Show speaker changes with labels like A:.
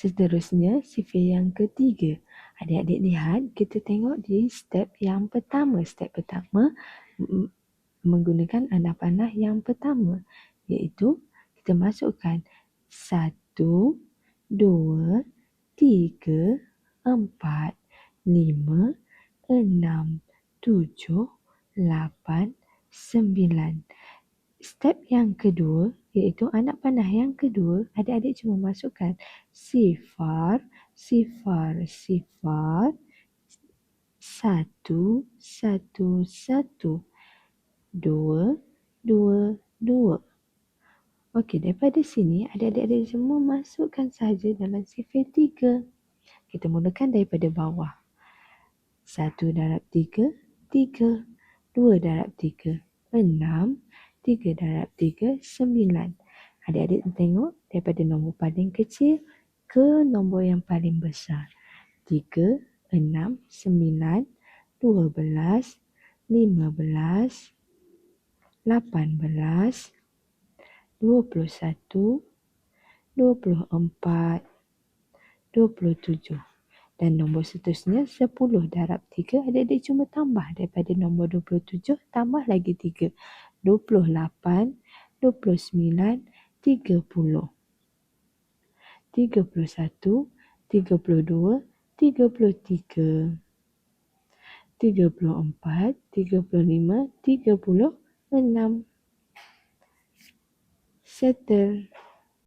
A: Seterusnya, sifar yang ketiga. Adik-adik lihat, kita tengok di step yang pertama. Step pertama menggunakan anak panah yang pertama iaitu kita masukkan satu, dua, tiga, empat, lima, enam, tujuh, lapan, sembilan. Step yang kedua iaitu anak panah yang kedua, adik-adik cuma masukkan sifar, sifar, sifar, satu, satu, satu, dua, dua, dua. Okey, daripada sini adik-adik semua masukkan saja dalam sifar tiga. Kita mulakan daripada bawah. Satu darab tiga, tiga. Dua darab tiga, enam. Tiga darab tiga, sembilan. Adik-adik tengok daripada nombor paling kecil ke nombor yang paling besar. Tiga, enam, sembilan, dua belas, lima belas, lapan belas, dua puluh satu, dua puluh empat, dua puluh tujuh. Dan nombor seterusnya, sepuluh darab tiga. Adik-adik cuma tambah daripada nombor dua puluh tujuh, tambah lagi tiga. 28, 29, 30. 31, 32, 33. 34, 35, 36. Settle.